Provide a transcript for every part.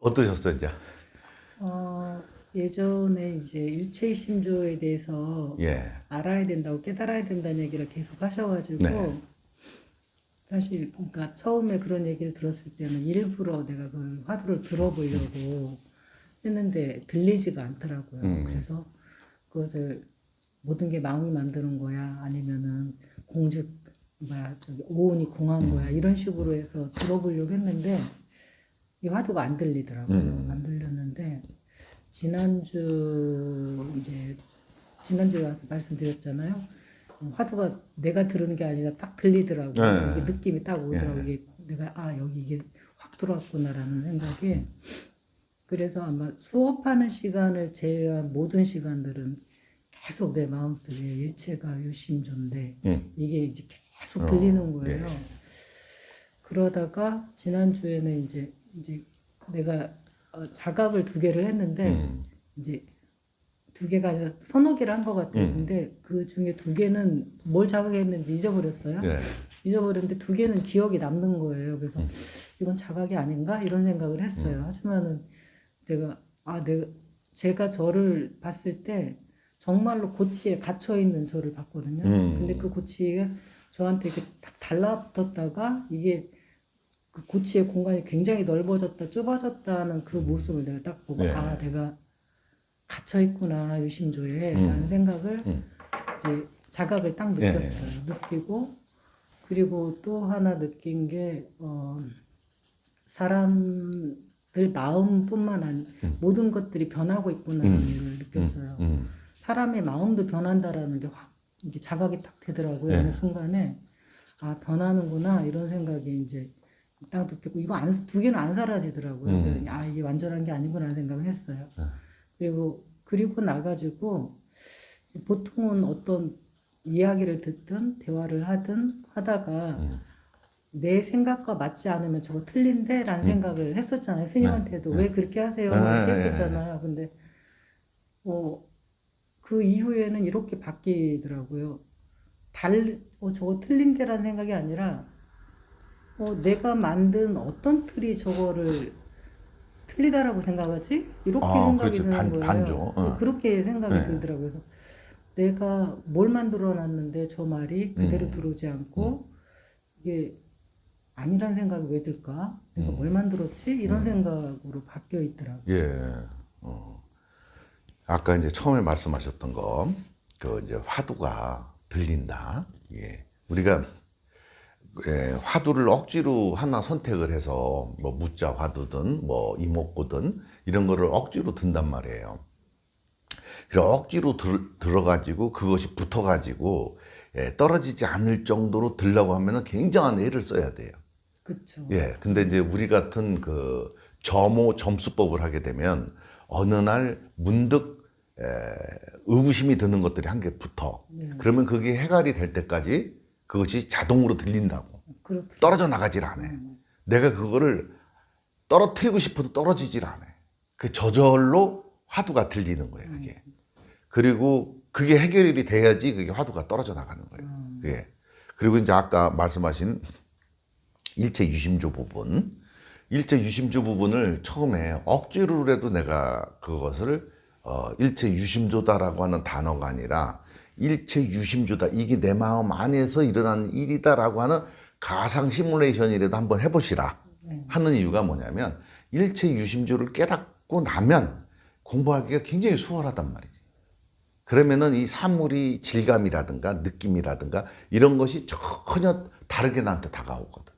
어떠셨어요, 이제? 어, 예전에 이제 일체심조에 대해서 예. 알아야 된다고 깨달아야 된다는 얘기를 계속 하셔가지고 네. 사실 그러니까 처음에 그런 얘기를 들었을 때는 일부러 내가 그 화두를 들어보려고 했는데 들리지가 않더라고요. 음. 그래서 그것을 모든 게 마음이 만드는 거야 아니면은 공즉 뭐야 저기 오온이 공한 음. 거야 이런 식으로 해서 들어보려고 했는데 이 화두가 안 들리더라고요. 음. 안 들렸는데 지난주 이제 지난주에 와서 말씀드렸잖아요. 어, 화두가 내가 들은 게 아니라 딱 들리더라고요. 네. 느낌이 딱 오더라고요. 예. 이게 내가 아 여기 이게 확 들어왔구나라는 생각이. 그래서 아마 수업하는 시간을 제외한 모든 시간들은 계속 내 마음속에 일체가 유심조인데 음. 이게 이제 계속 어, 들리는 거예요. 예. 그러다가 지난 주에는 이제 이제 내가 어, 자각을 두 개를 했는데 음. 이제 두 개가 아니라 서너 개를 한 것 같아요. 음. 근데 그 중에 두 개는 뭘 자각했는지 잊어버렸어요. 예. 잊어버렸는데 두 개는 기억이 남는 거예요. 그래서 음. 이건 자각이 아닌가 이런 생각을 했어요. 하지만은 제가 아 내가 제가 저를 봤을 때 정말로 고치에 갇혀 있는 저를 봤거든요. 음. 근데 그 고치가 저한테 이렇게 딱 달라붙었다가 이게 그 고치의 공간이 굉장히 넓어졌다 좁아졌다는 그 모습을 내가 딱 보고 네. 아 내가 갇혀 있구나 유심조에 음. 라는 생각을 음. 이제 자각을 딱 네. 느꼈어요. 느끼고 그리고 또 하나 느낀 게 어, 사람들 마음뿐만 아니라 음. 모든 것들이 변하고 있구나라는 음. 걸 느꼈어요. 음. 사람의 마음도 변한다라는 게 확 이게 자각이 딱 되더라고요. 네. 어느 순간에 아 변하는구나 이런 생각이 이제 딱 느꼈고 이거 안, 두 개는 안 사라지더라고요. 음. 아 이게 완전한 게 아니구나 생각을 했어요. 네. 그리고 그리고 나가지고 보통은 어떤 이야기를 듣든 대화를 하든 하다가 음. 내 생각과 맞지 않으면 저거 틀린데라는 음. 생각을 했었잖아요. 스님한테도 네. 왜 그렇게 하세요? 네, 이렇게 네, 네, 했었잖아요. 근데 어, 그 이후에는 이렇게 바뀌더라고요. 달, 어, 저거 틀린데라는 생각이 아니라 어, 내가 만든 어떤 틀이 저거를 틀리다라고 생각하지? 이렇게 아, 생각이 그렇지. 드는 반- 거예요. 반죠. 어. 그렇게 생각이 네. 들더라고요. 내가 뭘 만들어 놨는데 저 말이 그대로 음. 들어오지 않고 이게 아니란 생각이 왜 들까? 내가 음. 뭘 만들었지? 이런 음. 생각으로 바뀌어 있더라고요. 예. 어. 아까 이제 처음에 말씀하셨던 거, 그 이제 화두가 들린다. 예. 우리가 예, 화두를 억지로 하나 선택을 해서 뭐 무자 화두든 뭐 이목구든 이런 거를 억지로 든단 말이에요. 그래서 억지로 들, 들어가지고 그것이 붙어가지고 예, 떨어지지 않을 정도로 들라고 하면은 굉장한 애를 써야 돼요. 그렇죠. 예, 근데 이제 우리 같은 그 점호 점수법을 하게 되면 어느 날 문득 에, 의구심이 드는 것들이 한 개 붙어. 네. 그러면 그게 해갈이 될 때까지 그것이 자동으로 들린다고. 그렇죠. 떨어져 나가질 않아. 내가 그거를 떨어뜨리고 싶어도 떨어지질 않아. 그 저절로 화두가 들리는 거예요, 그게. 그리고 그게 해결이 돼야지 그게 화두가 떨어져 나가는 거예요. 음. 그게. 그리고 이제 아까 말씀하신 일체 유심조 부분. 일체 유심조 부분을 처음에 억지로라도 내가 그것을 어, 일체 유심조다라고 하는 단어가 아니라 일체 유심조다. 이게 내 마음 안에서 일어나는 일이다라고 하는 가상 시뮬레이션이라도 한번 해보시라. 네. 하는 이유가 뭐냐면 일체 유심조를 깨닫고 나면 공부하기가 굉장히 수월하단 말이지. 그러면은 이 사물이 질감이라든가 느낌이라든가 이런 것이 전혀 다르게 나한테 다가오거든.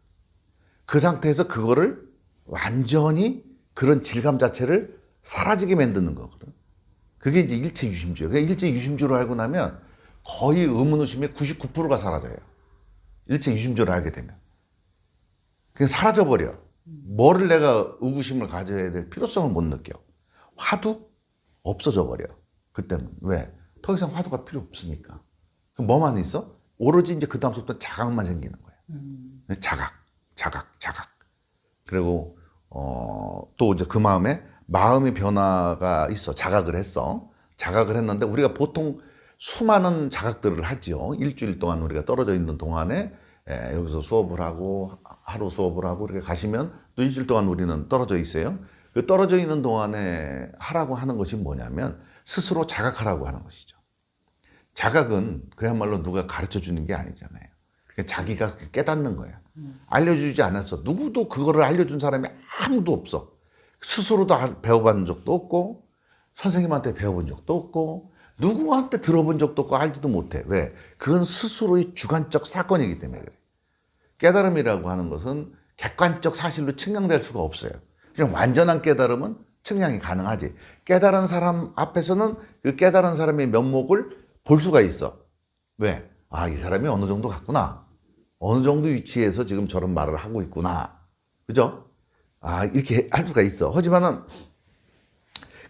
그 상태에서 그거를 완전히 그런 질감 자체를 사라지게 만드는 거거든. 그게 이제 일체 유심주예요. 그냥 일체 유심주로 알고 나면 거의 의문의심의 99%가 사라져요. 일체 유심주를 알게 되면. 그냥 사라져버려. 뭐를 내가 의구심을 가져야 될 필요성을 못 느껴. 화두? 없어져 버려. 그때는. 왜? 더 이상 화두가 필요 없으니까. 그럼 뭐만 있어? 오로지 이제 그 다음부터 자각만 생기는 거예요. 음, 자각, 자각, 자각. 그리고 어, 또 이제 그 마음에 마음의 변화가 있어. 자각을 했어. 자각을 했는데 우리가 보통 수많은 자각들을 하죠. 일주일 동안 우리가 떨어져 있는 동안에 에, 여기서 수업을 하고 하루 수업을 하고 이렇게 가시면 또 일주일 동안 우리는 떨어져 있어요. 그 떨어져 있는 동안에 하라고 하는 것이 뭐냐면 스스로 자각하라고 하는 것이죠. 자각은 그야말로 누가 가르쳐 주는 게 아니잖아요. 자기가 깨닫는 거야. 알려주지 않았어. 누구도 그거를 알려준 사람이 아무도 없어. 스스로도 알- 배워본 적도 없고, 선생님한테 배워본 적도 없고, 누구한테 들어본 적도 없고, 알지도 못해. 왜? 그건 스스로의 주관적 사건이기 때문에 그래. 깨달음이라고 하는 것은 객관적 사실로 측량될 수가 없어요. 그냥 완전한 깨달음은 측량이 가능하지. 깨달은 사람 앞에서는 그 깨달은 사람의 면목을 볼 수가 있어. 왜? 아, 이 사람이 어느 정도 갔구나. 어느 정도 위치에서 지금 저런 말을 하고 있구나. 그죠? 아, 이렇게 할 수가 있어. 하지만은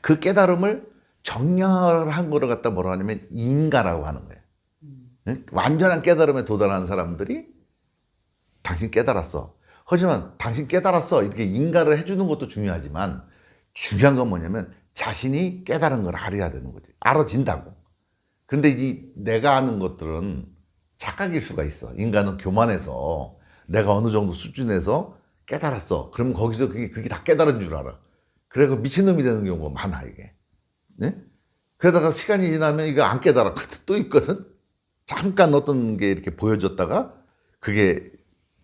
그 깨달음을 정량한 거를 갖다 뭐라 하냐면 인가라고 하는 거예요. 응? 완전한 깨달음에 도달하는 사람들이 당신 깨달았어. 하지만 당신 깨달았어. 이렇게 인가를 해주는 것도 중요하지만 중요한 건 뭐냐면 자신이 깨달은 걸 알아야 되는 거지. 알아진다고. 근데 이 내가 아는 것들은 착각일 수가 있어. 인간은 교만해서 내가 어느 정도 수준에서 깨달았어. 그럼 거기서 그게, 그게 다 깨달은 줄 알아. 그래서 미친놈이 되는 경우가 많아, 이게. 네? 그러다가 시간이 지나면 이거 안 깨달았거든. 또 있거든. 잠깐 어떤 게 이렇게 보여줬다가 그게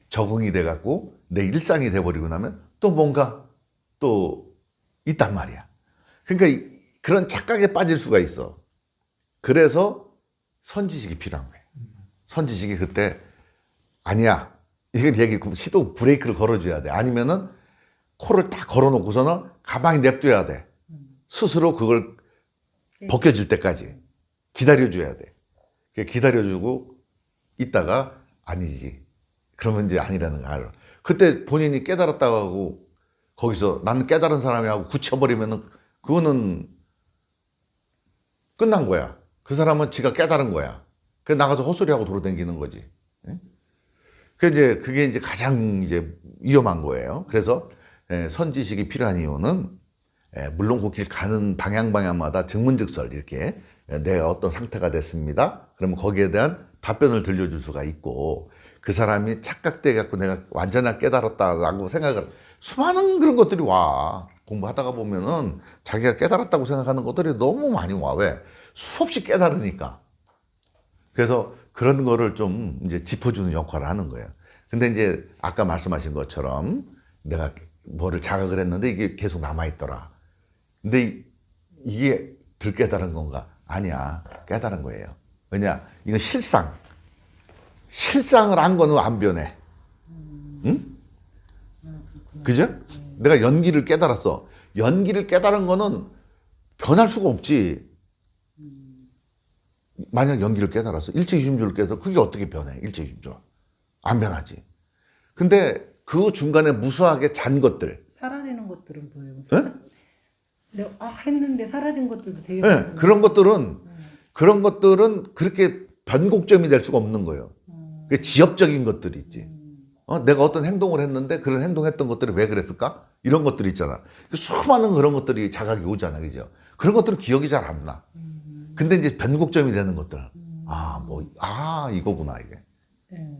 적응이 돼갖고 내 일상이 돼버리고 나면 또 뭔가 또 있단 말이야. 그러니까 이- 그런 착각에 빠질 수가 있어. 그래서 선지식이 필요한 거예요. 선지식이 그때 아니야. 이걸 얘기 시동 브레이크를 걸어줘야 돼. 아니면은 코를 딱 걸어놓고서는 가만히 냅둬야 돼. 스스로 그걸 벗겨질 때까지 기다려줘야 돼. 그 기다려주고 있다가 아니지. 그러면 이제 아니라는 걸 알아. 그때 본인이 깨달았다고 하고 거기서 나는 깨달은 사람이 하고 굳혀버리면은 그거는 끝난 거야. 그 사람은 지가 깨달은 거야. 그 나가서 헛소리하고 돌아다니는 거지. 예? 그 이제 그게 이제 가장 이제 위험한 거예요. 그래서 예, 선지식이 필요한 이유는 예, 물론 그길 가는 방향 방향마다 증문즉설 이렇게 예, 내가 어떤 상태가 됐습니다. 그러면 거기에 대한 답변을 들려줄 수가 있고 그 사람이 착각돼 갖고 내가 완전히 깨달았다라고 생각을 수많은 그런 것들이 와 공부하다가 보면은 자기가 깨달았다고 생각하는 것들이 너무 많이 와 왜? 수없이 깨달으니까 그래서 그런 거를 좀 이제 짚어주는 역할을 하는 거예요. 근데 이제 아까 말씀하신 것처럼 내가 뭐를 자각을 했는데 이게 계속 남아있더라. 근데 이- 이게 덜 깨달은 건가? 아니야. 깨달은 거예요. 왜냐? 이건 실상. 실상을 안 거는 안 변해. 응? 그죠? 내가 연기를 깨달았어. 연기를 깨달은 거는 변할 수가 없지. 만약 연기를 깨달았어. 일체유심조를 깨달아. 그게 어떻게 변해? 일체유심조. 안 변하지. 근데 그 중간에 무수하게 잔 것들. 사라지는 것들은 뭐예요? 예? 내가 아 했는데 사라진 것들도 되게 네. 그런 것들은 그런 것들은 그렇게 변곡점이 될 수가 없는 거예요. 그 지엽적인 것들이 있지. 어, 내가 어떤 행동을 했는데 그런 행동했던 것들이 왜 그랬을까? 이런 것들이 있잖아. 그 수많은 그런 것들이 자각이 오잖아, 그죠? 그런 것들은 기억이 잘 안 나. 근데 이제 변곡점이 되는 것들. 아, 뭐, 아, 이거구나, 이게. 네.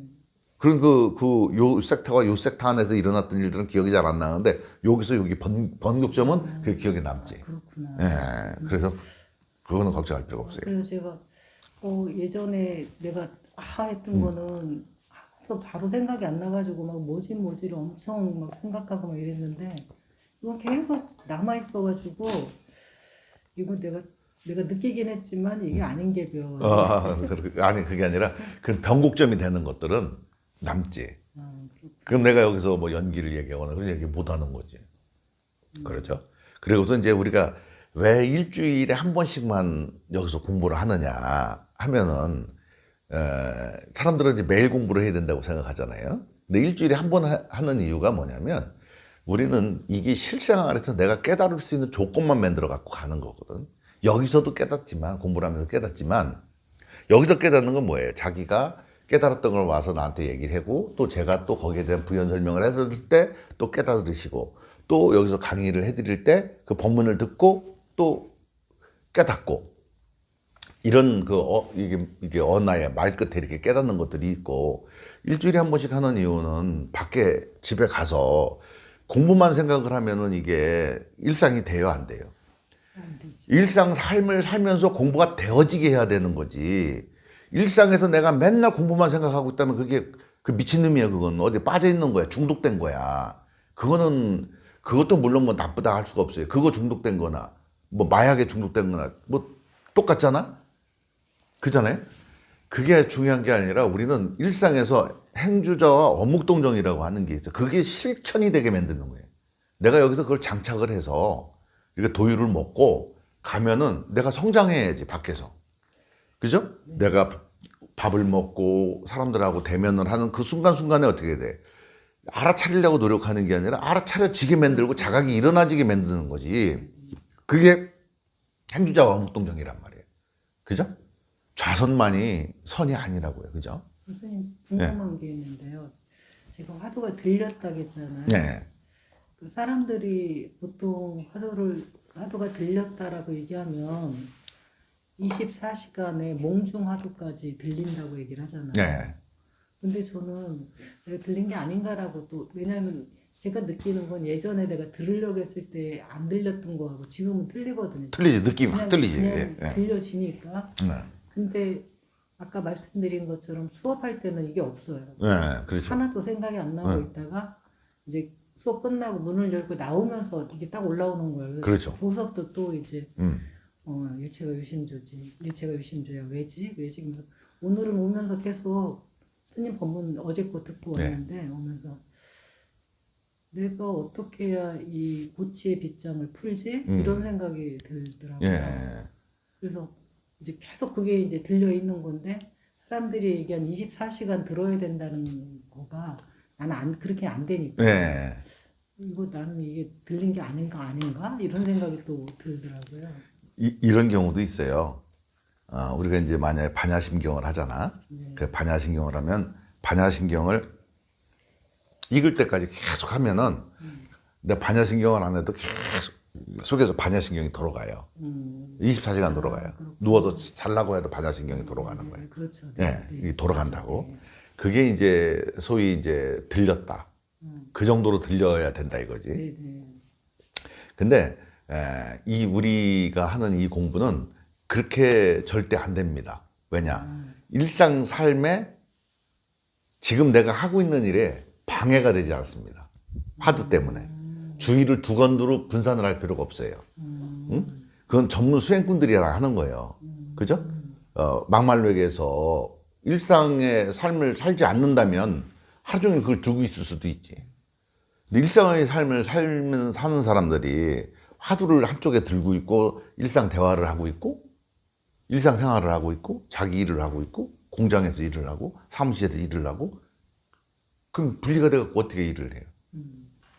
그런 그, 그, 요 섹터와 요 섹터 안에서 일어났던 일들은 기억이 잘 안 나는데, 여기서 여기 번, 번곡점은 그 기억에 남지. 그렇구나. 예, 그래서 그거는 걱정할 필요가 없어요. 그래서 제가 어, 예전에 내가 아 했던 음. 거는 또 바로 생각이 안 나가지고 막 뭐지 뭐지를 엄청 막 생각하고 막 이랬는데 이건 계속 남아 있어가지고 이거 내가 내가 느끼긴 했지만 이게 아닌 게 배워. 아, 그- 아니 그게 아니라 그 변곡점이 되는 것들은 남지. 아, 그럼 내가 여기서 뭐 연기를 얘기하거나 그런 얘기 못 하는 거지. 그렇죠. 그리고서 이제 우리가 왜 일주일에 한 번씩만 여기서 공부를 하느냐 하면은 에, 사람들은 이제 매일 공부를 해야 된다고 생각하잖아요. 근데 일주일에 한 번 하는 이유가 뭐냐면 우리는 이게 실생활에서 내가 깨달을 수 있는 조건만 만들어 갖고 가는 거거든. 여기서도 깨닫지만 공부를 하면서 깨닫지만 여기서 깨닫는 건 뭐예요? 자기가 깨달았던 걸 와서 나한테 얘기를 하고 또 제가 또 거기에 대한 부연 설명을 해드릴 때 또 깨달으시고 또 여기서 강의를 해드릴 때 그 법문을 듣고 또 깨닫고 이런 그 어, 이게 이게 언어의 말 끝에 이렇게 깨닫는 것들이 있고 일주일에 한 번씩 하는 이유는 밖에 집에 가서 공부만 생각을 하면은 이게 일상이 돼요, 안 돼요? 일상 삶을 살면서 공부가 되어지게 해야 되는 거지. 일상에서 내가 맨날 공부만 생각하고 있다면 그게 그 미친놈이야, 그건. 어디 빠져 있는 거야. 중독된 거야. 그거는, 그것도 물론 뭐 나쁘다 할 수가 없어요. 그거 중독된 거나, 뭐 마약에 중독된 거나, 뭐 똑같잖아? 그잖아요? 그게 중요한 게 아니라 우리는 일상에서 행주자와 어묵동정이라고 하는 게 있어. 그게 실천이 되게 만드는 거예요. 내가 여기서 그걸 장착을 해서 이렇게 도유를 먹고 가면은 내가 성장해야지 밖에서. 그죠? 내가 밥을 먹고 사람들하고 대면을 하는 그 순간순간에 어떻게 돼? 알아차리려고 노력하는 게 아니라 알아차려지게 만들고 자각이 일어나지게 만드는 거지. 그게 행주자와 어묵동정이란 말이에요. 그죠? 좌선만이 선이 아니라고요. 그죠? 선생님 궁금한 게 있는데요. 제가 화두가 들렸다고 했잖아요. 네. 그 사람들이 보통 화두를 화두가 들렸다라고 얘기하면 24시간에 몽중 화두까지 들린다고 얘기를 하잖아요. 네. 근데 저는 내가 들린 게 아닌가라고 또 왜냐하면 제가 느끼는 건 예전에 내가 들으려고 했을 때 안 들렸던 거하고 지금은 틀리거든요. 틀리지. 느낌이 확. 그냥 예, 예. 들려지니까. 네. 근데 아까 말씀드린 것처럼 수업할 때는 이게 없어요. 네, 그렇죠. 하나도 생각이 안 나고 네. 있다가 이제 수업 끝나고 문을 열고 나오면서 이게 딱 올라오는 거예요. 그렇죠. 그 수업도 또 이제 음. 어, 일체가 유심조지, 일체가 유심조야 왜지, 왜지? 그래서 오늘은 오면서 계속 스님 법문 어제 거 듣고 네. 왔는데 오면서 내가 어떻게 해야 이 고치의 빗장을 풀지 음. 이런 생각이 들더라고요. 예. 그래서 이제 계속 그게 이제 들려 있는 건데 사람들이 얘기한 24시간 들어야 된다는 거가 나는 안 그렇게 안 되니까 예. 이거 나는 이게 들린 게 아닌가 아닌가 이런 생각이 또 들더라고요. 이, 이런 경우도 있어요. 어, 우리가 이제 만약에 반야심경을 하잖아. 네. 그 반야심경을 하면 반야심경을 익을 때까지 계속 하면은 내 반야심경을 안 해도 계속 속에서 반야심경이 돌아가요. 음, 24시간 돌아가요. 누워도 잘라고 해도 반야심경이 돌아가는 거예요. 네, 그렇죠. 예, 네. 돌아간다고. 그게 이제 소위 이제 들렸다. 음. 그 정도로 들려야 된다 이거지. 네, 네. 근데 에, 이 우리가 하는 이 공부는 그렇게 절대 안 됩니다. 왜냐? 일상 삶에 지금 내가 하고 있는 일에 방해가 되지 않습니다. 화두 때문에. 주의를 두건두로 분산을 할 필요가 없어요. 응? 그건 전문 수행꾼들이랑 하는 거예요. 그죠? 어, 막말로 얘기해서 일상의 삶을 살지 않는다면 하루 종일 그걸 들고 있을 수도 있지. 일상의 삶을 살면 사는 사람들이 화두를 한쪽에 들고 있고 일상 대화를 하고 있고 일상 생활을 하고 있고 자기 일을 하고 있고 공장에서 일을 하고 사무실에서 일을 하고 그럼 분리가 돼갖고 어떻게 일을 해요?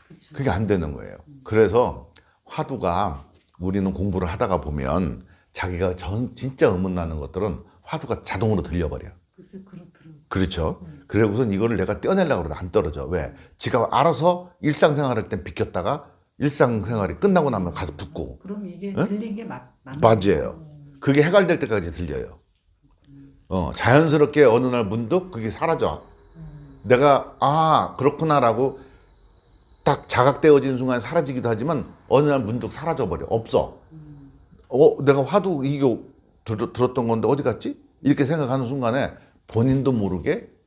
그렇죠. 그게 안 되는 거예요. 그래서 화두가 우리는 공부를 하다가 보면 자기가 전, 진짜 의문나는 것들은 화두가 자동으로 들려버려. 그렇더라고요. 그래고선 이거를 내가 떼어내려고 그러도 안 떨어져. 왜? 지가 알아서 일상생활할 땐 비켰다가 일상생활이 끝나고 나면 가서 붙고. 그럼 이게 응? 들린 게 맞, 맞아요. 그게 해갈될 때까지 들려요. 어, 자연스럽게 어느 날 문득 그게 사라져. 내가, 아, 그렇구나라고 딱 자각되어진 순간 사라지기도 하지만 어느 날 문득 사라져버려. 없어. 어, 내가 화두 이게 들, 들었던 건데 어디 갔지? 이렇게 생각하는 순간에 본인도 모르게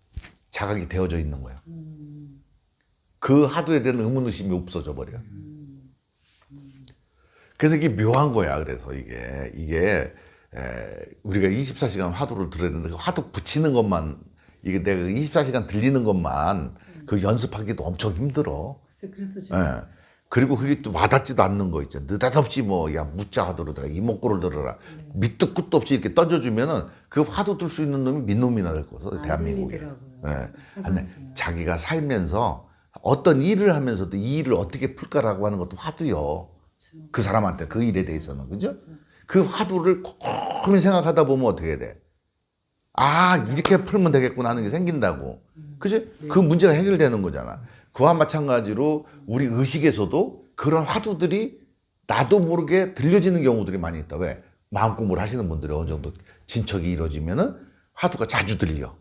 자각이 되어져 있는 거야. 그 화두에 대한 의문의식이 없어져 버려. 그래서 이게 묘한 거야. 그래서 이게 이게 에, 우리가 24시간 화두를 들어야 되는데 그 화두 붙이는 것만 이게 내가 24시간 들리는 것만 그 연습하기도 엄청 힘들어. 그래서 제가 예. 그리고 그게 또 와닿지도 않는 거 있죠. 느닷없이 뭐, 야, 무자 하도록 들어라. 이목구를 들어라. 밑도 끝도 없이 이렇게 던져주면은 그 화두 들수 있는 놈이 민놈이나 될 거서 안 대한민국에. 예. 근데 자기가 살면서 어떤 일을 하면서도 이 일을 어떻게 풀까라고 하는 것도 화두요. 그 사람한테 그 일에 대해서는. 그죠? 그 화두를 곰곰이 생각하다 보면 어떻게 돼? 아, 이렇게 풀면 되겠구나 하는 게 생긴다고. 그지? 그 문제가 해결되는 거잖아. 그와 마찬가지로 우리 의식에서도 그런 화두들이 나도 모르게 들려지는 경우들이 많이 있다. 왜? 마음 공부를 하시는 분들이 어느 정도 진척이 이루어지면은 화두가 자주 들려.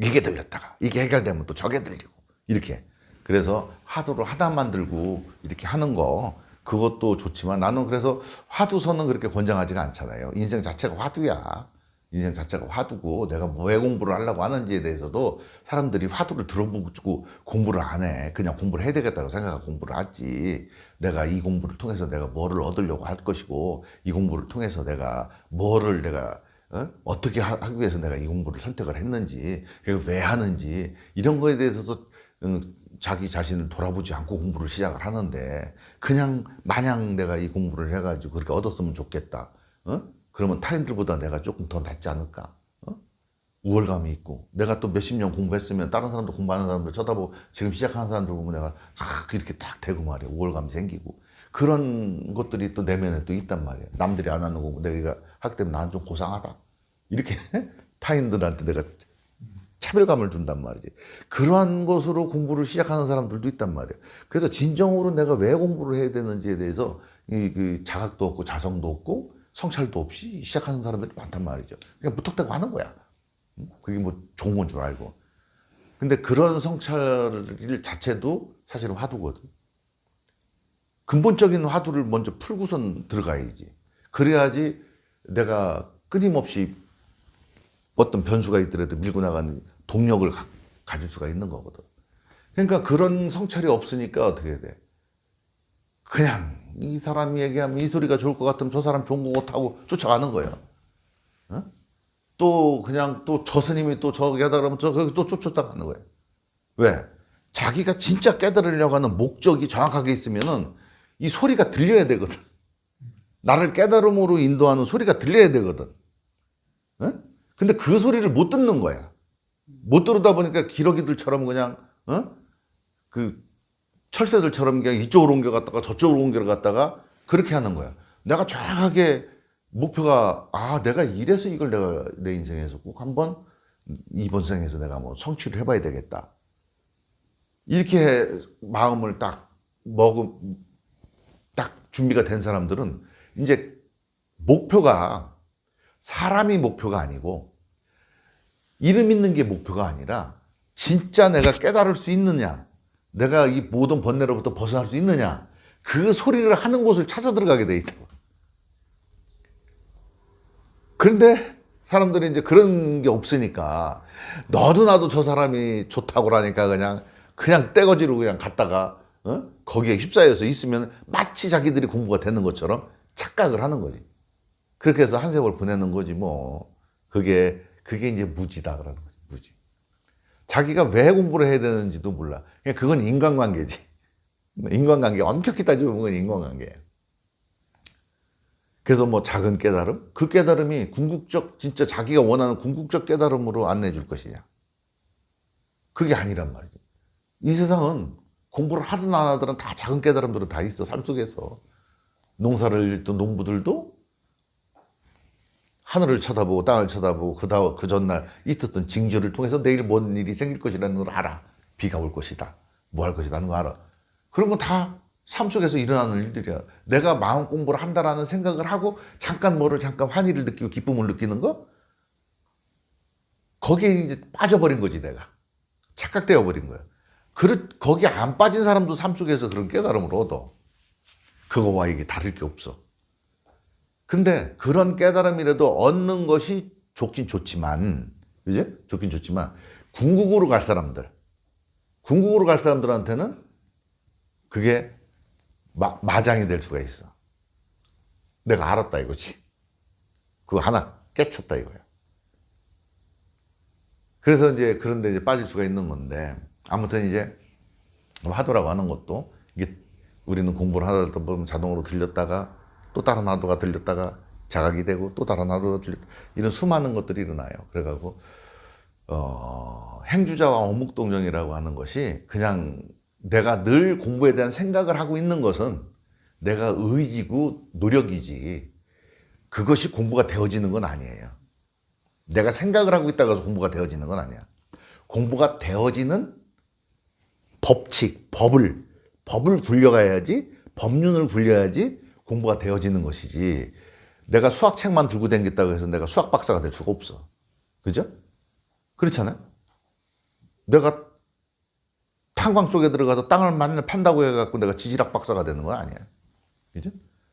이게 들렸다가, 이게 해결되면 또 저게 들리고. 이렇게. 그래서 화두를 하나만 들고 이렇게 하는 거 그것도 좋지만 나는 그래서 화두서는 그렇게 권장하지가 않잖아요. 인생 자체가 화두야. 인생 자체가 화두고 내가 뭐왜 공부를 하려고 하는지에 대해서도 사람들이 화두를 들어보고 공부를 안 해. 그냥 공부를 해야 되겠다고 생각하고 공부를 하지. 내가 이 공부를 통해서 내가 뭐를 얻으려고 할 것이고 이 공부를 통해서 내가 뭐를 내가 어? 떻게 하기 위해서 내가 이 공부를 선택을 했는지 그걸 왜 하는지 이런 거에 대해서도 음, 자기 자신을 돌아보지 않고 공부를 시작을 하는데 그냥 마냥 내가 이 공부를 해가지고 그렇게 얻었으면 좋겠다. 어? 그러면 타인들보다 내가 조금 더 낫지 않을까? 어? 우월감이 있고. 내가 또 몇십 년 공부했으면 다른 사람들 공부하는 사람들 쳐다보고 지금 시작하는 사람들 보면 내가 딱 이렇게 딱 되고 말이야. 우월감이 생기고. 그런 것들이 또 내면에 또 있단 말이야. 남들이 안 하는 거고 내가 하기 때문에 나는 좀 고상하다. 이렇게 타인들한테 내가 차별감을 준단 말이지. 그러한 것으로 공부를 시작하는 사람들도 있단 말이야. 그래서 진정으로 내가 왜 공부를 해야 되는지에 대해서 이, 그 자각도 없고 자성도 없고 성찰도 없이 시작하는 사람들이 많단 말이죠 그냥 무턱대고 하는 거야 그게 뭐 좋은 건 줄 알고. 근데 그런 성찰 자체도 사실은 화두거든. 근본적인 화두를 먼저 풀고선 들어가야지. 그래야지 내가 끊임없이 어떤 변수가 있더라도 밀고 나가는 동력을 가, 가질 수가 있는 거거든. 그러니까 그런 성찰이 없으니까 어떻게 돼? 그냥 이 사람이 얘기하면 이 소리가 좋을 것 같으면 저 사람 좋은 거 같다고 쫓아가는 거예요. 어? 또 그냥 또 저 스님이 또 저기 하다 그러면 저 거기 또 쫓아가는 거예요. 왜? 자기가 진짜 깨달으려고 하는 목적이 정확하게 있으면은 이 소리가 들려야 되거든. 나를 깨달음으로 인도하는 소리가 들려야 되거든. 어? 근데 그 소리를 못 듣는 거야. 못 들으다 보니까 기러기들처럼 그냥 어? 그 철새들처럼 그냥 이쪽으로 옮겨갔다가 저쪽으로 옮겨갔다가 그렇게 하는 거야. 내가 정확하게 목표가 아 내가 이래서 이걸 내가 내 인생에서 꼭 한번 이번 생에서 내가 뭐 성취를 해봐야 되겠다 이렇게 마음을 딱 먹음 딱 준비가 된 사람들은 이제 목표가 사람이 목표가 아니고 이름 있는 게 목표가 아니라 진짜 내가 깨달을 수 있느냐 내가 이 모든 번뇌로부터 벗어날 수 있느냐 그 소리를 하는 곳을 찾아 들어가게 돼 있다고 그런데 사람들이 이제 그런 게 없으니까 너도 나도 저 사람이 좋다고 그러니까 그냥 그냥 떼거지로 그냥 갔다가 어? 거기에 휩싸여서 있으면 마치 자기들이 공부가 되는 것처럼 착각을 하는 거지. 그렇게 해서 한 세월 보내는 거지 뭐. 그게 그게 이제 무지다 그러는 거지. 자기가 왜 공부를 해야 되는지도 몰라. 그냥 그건 인간관계지. 인간관계 엄격히 따지면 그건 인간관계예요. 그래서 뭐 작은 깨달음? 그 깨달음이 궁극적, 진짜 자기가 원하는 궁극적 깨달음으로 안내해 줄 것이냐. 그게 아니란 말이지. 이 세상은 공부를 하든 안 하든 다 작은 깨달음들은 다 있어, 삶 속에서. 농사를 짓던 농부들도 하늘을 쳐다보고 땅을 쳐다보고 그 다음, 그 전날 있었던 징조를 통해서 내일 뭔 일이 생길 것이라는 걸 알아. 비가 올 것이다. 뭐 할 것이다. 하는 거 알아. 그런 건 다 삶 속에서 일어나는 일들이야. 내가 마음 공부를 한다라는 생각을 하고 잠깐 뭐를 잠깐 환희를 느끼고 기쁨을 느끼는 거? 거기에 이제 빠져버린 거지, 내가. 착각되어 버린 거야. 그 거기 안 빠진 사람도 삶 속에서 그런 깨달음을 얻어. 그거와 이게 다를 게 없어. 근데 그런 깨달음이라도 얻는 것이 좋긴 좋지만, 그지? 좋긴 좋지만, 궁극으로 갈 사람들, 궁극으로 갈 사람들한테는 그게 마, 마장이 될 수가 있어. 내가 알았다 이거지. 그거 하나 깨쳤다 이거야. 그래서 이제 그런데 이제 빠질 수가 있는 건데 아무튼 이제 화두라고 하는 것도 이게 우리는 공부를 하다 보면 자동으로 들렸다가 또 다른 화두가 들렸다가 자각이 되고 또 다른 화두가 들렸다 이런 수많은 것들이 일어나요. 그래가지고 어, 행주자와 어묵동정이라고 하는 것이 그냥 내가 늘 공부에 대한 생각을 하고 있는 것은 내가 의지고 노력이지 그것이 공부가 되어지는 건 아니에요. 내가 생각을 하고 있다고 공부가 되어지는 건 아니야. 공부가 되어지는 법칙, 법을, 법을 굴려가야지, 법륜을 굴려야지 공부가 되어지는 것이지. 내가 수학책만 들고 다녔다고 해서 내가 수학 박사가 될 수가 없어. 그죠? 그렇잖아요? 내가 탄광 속에 들어가서 땅을 만날 판다고 해갖고 내가 지질학 박사가 되는 건 아니야. 그죠?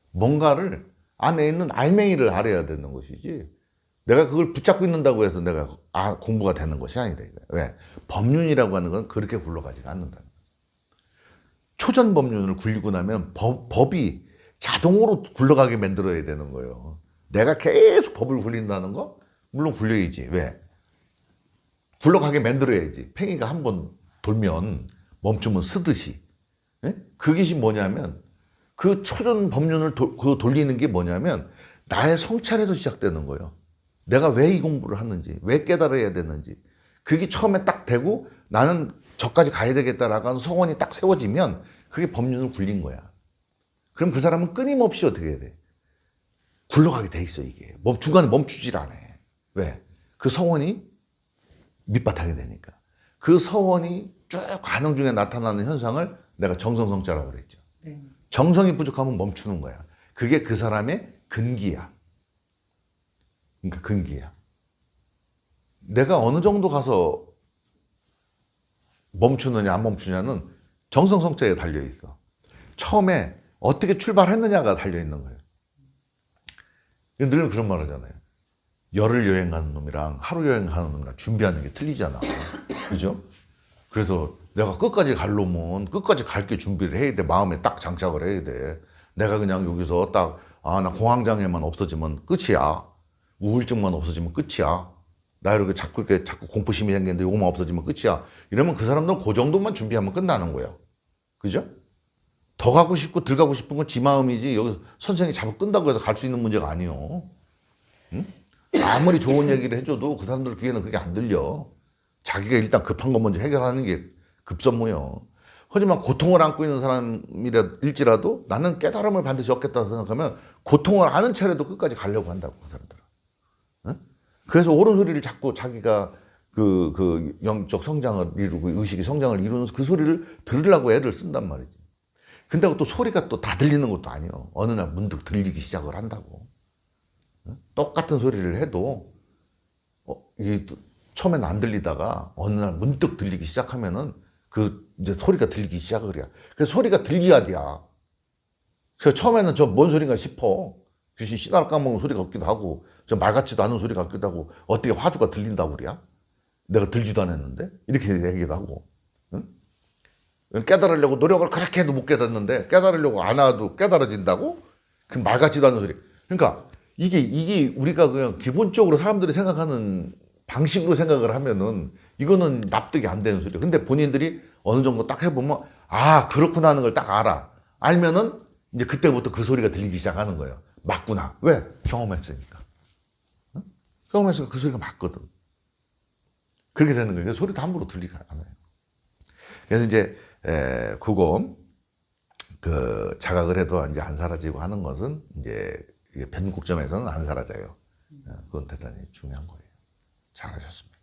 뭔가를 안에 있는 알맹이를 알아야 되는 것이지. 내가 그걸 붙잡고 있는다고 해서 내가 아, 공부가 되는 것이 아니다. 왜? 법륜이라고 하는 건 그렇게 굴러가지가 않는다. 초전 법륜을 굴리고 나면 법, 법이 자동으로 굴러가게 만들어야 되는 거예요. 내가 계속 법을 굴린다는 거? 물론 굴려야지. 왜? 굴러가게 만들어야지. 팽이가 한 번 돌면 멈추면 쓰듯이. 예? 그것이 뭐냐면 그 초전 법륜을 도- 그 돌리는 게 뭐냐면 나의 성찰에서 시작되는 거예요. 내가 왜 이 공부를 하는지, 왜 깨달아야 되는지. 그게 처음에 딱 되고 나는 저까지 가야 되겠다라고 하는 소원이 딱 세워지면 그게 법륜을 굴린 거야. 그럼 그 사람은 끊임없이 어떻게 해야 돼? 굴러가게 돼 있어, 이게. 멈, 중간에 멈추질 않아. 왜? 그 서원이 밑바탕이 되니까. 그 서원이 쭉 가는 중에 나타나는 현상을 내가 정성성자라고 그랬죠. 네. 정성이 부족하면 멈추는 거야. 그게 그 사람의 근기야. 그러니까 근기야. 내가 어느 정도 가서 멈추느냐 안 멈추냐는 정성성자에 달려 있어. 처음에 어떻게 출발했느냐가 달려 있는 거예요. 늘 그런 말 하잖아요. 열흘 여행 가는 놈이랑 하루 여행 가는 놈이랑 준비하는 게 틀리잖아. 그죠? 그래서 내가 끝까지 갈 놈은 끝까지 갈 게 준비를 해야 돼. 마음에 딱 장착을 해야 돼. 내가 그냥 여기서 딱, 아, 나 공황장애만 없어지면 끝이야. 우울증만 없어지면 끝이야. 나 이렇게 자꾸 이렇게 자꾸 공포심이 생기는데 이거만 없어지면 끝이야. 이러면 그 사람들은 그 정도만 준비하면 끝나는 거예요. 그죠? 더 가고 싶고 덜 가고 싶은 건 지 마음이지 여기 선생이 잡아 끈다고 해서 갈 수 있는 문제가 아니요. 응? 아무리 좋은 얘기를 해줘도 그 사람들 귀에는 그게 안 들려. 자기가 일단 급한 거 먼저 해결하는 게 급선무요. 하지만 고통을 안고 있는 사람일지라도 나는 깨달음을 반드시 얻겠다 생각하면 고통을 아는 차례도 끝까지 가려고 한다고 그 사람들은. 응? 그래서 옳은 소리를 자꾸 자기가 그, 그 영적 성장을 이루고 의식의 성장을 이루는 그 소리를 들으려고 애를 쓴단 말이지. 근데 또 소리가 또 다 들리는 것도 아니요. 어느 날 문득 들리기 시작을 한다고. 응? 똑같은 소리를 해도 어, 이게 또 처음엔 안 들리다가 어느 날 문득 들리기 시작하면은 그 이제 소리가 들리기 시작을 해요. 그래서 소리가 들려야 돼야. 그래서 처음에는 저 뭔 소리인가 싶어. 귀신 씨날 까먹는 소리 같기도 하고 저 말 같지도 않은 소리 같기도 하고 어떻게 화두가 들린다고 그래야? 내가 들지도 않았는데 이렇게 얘기도 하고. 응? 깨달으려고 노력을 그렇게 해도 못 깨닫는데 깨달으려고 안 와도 깨달아진다고? 그 말 같지도 않은 소리. 그러니까 이게 이게 우리가 그냥 기본적으로 사람들이 생각하는 방식으로 생각을 하면은 이거는 납득이 안 되는 소리야. 근데 본인들이 어느 정도 딱 해보면 아 그렇구나 하는 걸 딱 알아. 알면은 이제 그때부터 그 소리가 들리기 시작하는 거예요. 맞구나. 왜? 경험했으니까. 응? 경험했으니까 그 소리가 맞거든. 그렇게 되는 거예요. 소리도 함부로 들리지 않아요. 그래서 이제 에, 그거 그 자각을 해도 이제 안 사라지고 하는 것은 이제 변곡점에서는 안 사라져요. 어, 그건 대단히 중요한 거예요. 잘하셨습니다.